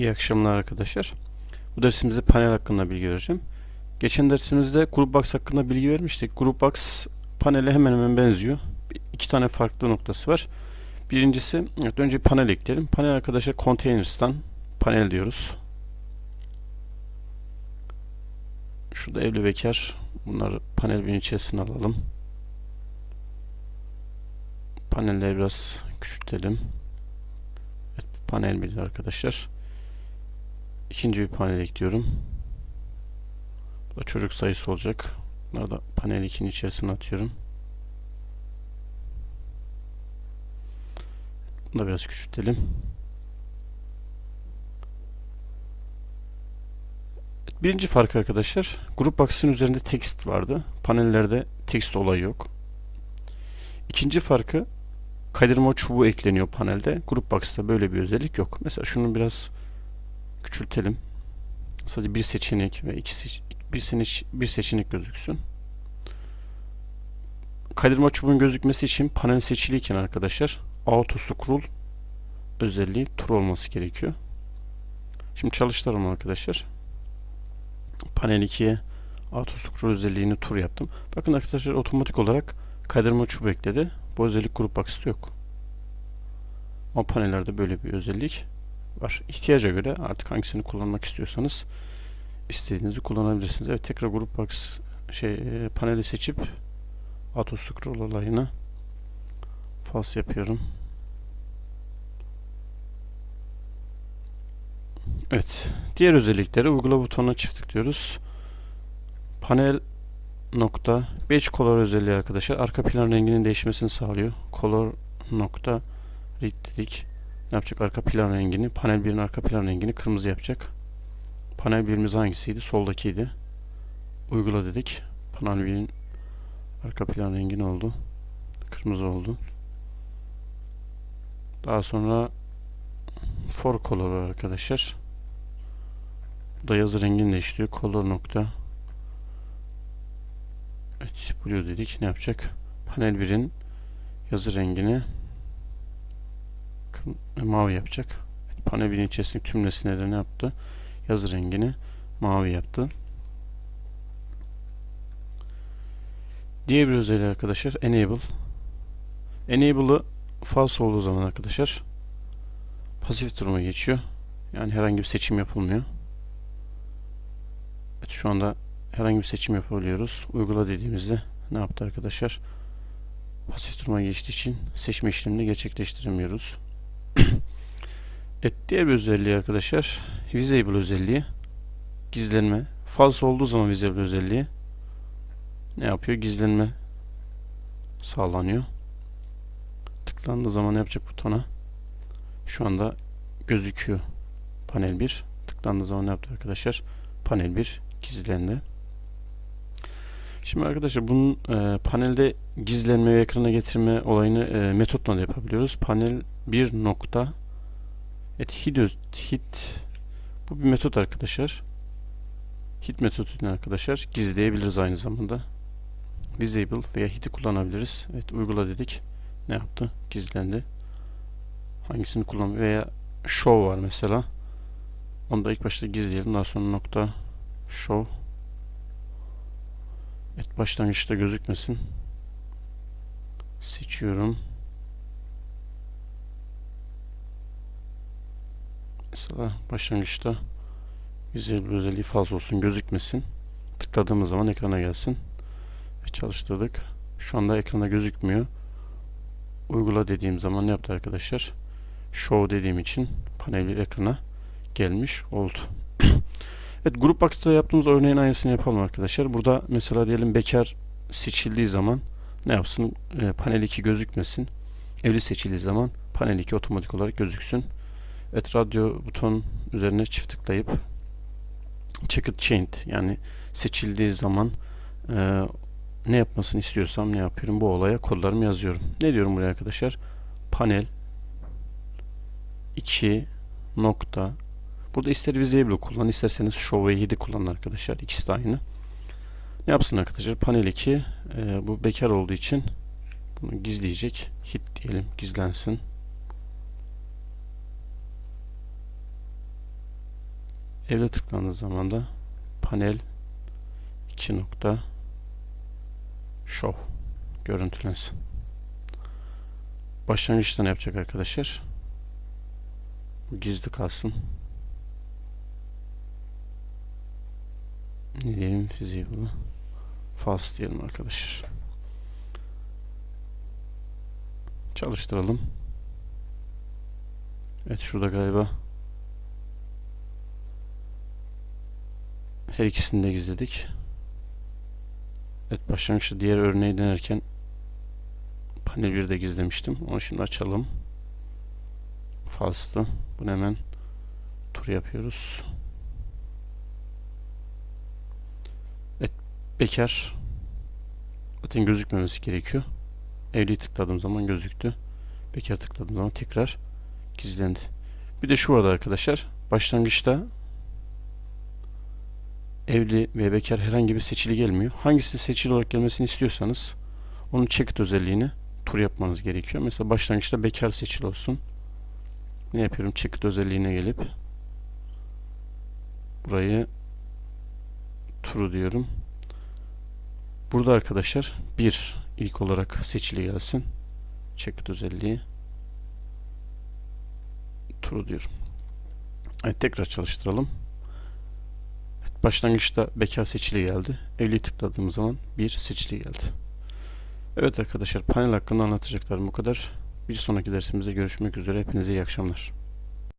İyi akşamlar arkadaşlar. Bu dersimizde panel hakkında bilgi vereceğim. Geçen dersimizde Groupbox hakkında bilgi vermiştik. Groupbox panele hemen hemen benziyor. İki tane farklı noktası var. Birincisi, evet, önce panel ekleyelim. Panel arkadaşlar Containers'tan panel diyoruz. Şurada evli bekar. Bunları panel bir içerisine alalım. Panelleri biraz küçültelim. Evet, panel bir arkadaşlar. İkinci bir panel ekliyorum. Bu da çocuk sayısı olacak. Bunları da panel 2'nin içerisine atıyorum. Bunu da biraz küçültelim. Birinci fark arkadaşlar. Grup box'ın üzerinde text vardı. Panellerde text olayı yok. İkinci farkı kaydırma çubuğu ekleniyor panelde. Grup box'ta böyle bir özellik yok. Mesela şunu biraz küçültelim. Sadece bir seçenek ve iki seç- bir, seçenek, bir seçenek gözüksün. Kaydırma çubuğun gözükmesi için panel seçiliyken arkadaşlar auto scroll özelliği true olması gerekiyor. Şimdi çalıştıralım arkadaşlar. Panel 2'ye auto scroll özelliğini true yaptım. Bakın arkadaşlar otomatik olarak kaydırma çubuğu ekledi. Bu özellik grup box'ta yok. Ama panellerde böyle bir özellik var. İhtiyaca göre artık hangisini kullanmak istiyorsanız istediğinizi kullanabilirsiniz. Evet tekrar grup box şey e, paneli seçip auto scroll olayına false yapıyorum. Evet. Diğer özellikleri uygula butonuna çift tıklıyoruz. Panel nokta batch color özelliği arkadaşlar arka plan renginin değişmesini sağlıyor. Color nokta red dedik. Ne yapacak? Arka plan rengini, panel 1'in arka plan rengini kırmızı yapacak. Panel 1'imiz hangisiydi? Soldakiydi. Uygula dedik. Panel 1'in arka plan rengi ne oldu? Kırmızı oldu. Daha sonra for color arkadaşlar. Bu da yazı rengini değiştiriyor. Color nokta Evet, blue dedik. Ne yapacak? Panel 1'in yazı rengini kırm- mavi yapacak. Evet, panel 1'in içerisindeki tüm nesneleri ne yaptı? Yazı rengini mavi yaptı. Diğer bir özelliği arkadaşlar enable. Enable'ı false olduğu zaman arkadaşlar pasif duruma geçiyor. Yani herhangi bir seçim yapılmıyor. Evet şu anda herhangi bir seçim yapabiliyoruz. Uygula dediğimizde ne yaptı arkadaşlar? Pasif duruma geçtiği için seçme işlemini gerçekleştiremiyoruz. Evet diğer bir özelliği arkadaşlar visible özelliği gizlenme. False olduğu zaman visible özelliği ne yapıyor? Gizlenme sağlanıyor. Tıklandığı zaman ne yapacak butona? Şu anda gözüküyor panel 1. Tıklandığı zaman ne yaptı arkadaşlar? Panel 1 gizlendi. Şimdi arkadaşlar bunun e, panelde gizlenme ve ekrana getirme olayını e, metotla da yapabiliyoruz. Panel 1 nokta evet, hid, öz- hid bu bir metot arkadaşlar. Hid metodunu arkadaşlar gizleyebiliriz aynı zamanda. Visible veya hid'i kullanabiliriz. Evet uygula dedik. Ne yaptı? Gizlendi. Hangisini kullan veya show var mesela. Onu da ilk başta gizleyelim. Daha sonra nokta show Evet başlangıçta gözükmesin. Seçiyorum. Mesela başlangıçta güzel bir özelliği fazla olsun gözükmesin. Tıkladığımız zaman ekrana gelsin. Ve çalıştırdık. Şu anda ekrana gözükmüyor. Uygula dediğim zaman ne yaptı arkadaşlar? Show dediğim için panel bir ekrana gelmiş oldu. Evet Group Box'ta yaptığımız örneğin aynısını yapalım arkadaşlar. Burada mesela diyelim bekar seçildiği zaman ne yapsın? E, panel 2 gözükmesin. Evli seçildiği zaman panel 2 otomatik olarak gözüksün. Evet radyo buton üzerine çift tıklayıp checked chained yani seçildiği zaman e, ne yapmasını istiyorsam ne yapıyorum? Bu olaya kodlarımı yazıyorum. Ne diyorum buraya arkadaşlar? Panel 2 nokta Burada ister visible kullan isterseniz show ve 7 kullanın arkadaşlar. İkisi de aynı. Ne yapsın arkadaşlar? Panel 2 e, bu bekar olduğu için bunu gizleyecek. Hit diyelim gizlensin. Evle tıklandığı zaman da panel 2 nokta show görüntülensin. Başlangıçta ne yapacak arkadaşlar? Bu gizli kalsın. Ne diyelim fiziği bunu? False diyelim arkadaşlar. Çalıştıralım. Evet şurada galiba her ikisini de gizledik. Evet başlangıçta diğer örneği denerken panel 1'de gizlemiştim. Onu şimdi açalım. False'tı. Bunu hemen tur yapıyoruz. Evet bekar zaten gözükmemesi gerekiyor. Evli tıkladığım zaman gözüktü. Bekar tıkladığım zaman tekrar gizlendi. Bir de şu vardı arkadaşlar. Başlangıçta evli ve bekar herhangi bir seçili gelmiyor. Hangisi seçili olarak gelmesini istiyorsanız onun checked özelliğini tur yapmanız gerekiyor. Mesela başlangıçta bekar seçili olsun. Ne yapıyorum? Checked özelliğine gelip burayı true diyorum. Burada arkadaşlar bir ilk olarak seçili gelsin. Checked özelliği true diyorum. Evet tekrar çalıştıralım. Başlangıçta bekar seçili geldi. Evli tıkladığım zaman bir seçili geldi. Evet arkadaşlar panel hakkında anlatacaklarım bu kadar. Bir sonraki dersimizde görüşmek üzere. Hepinize iyi akşamlar.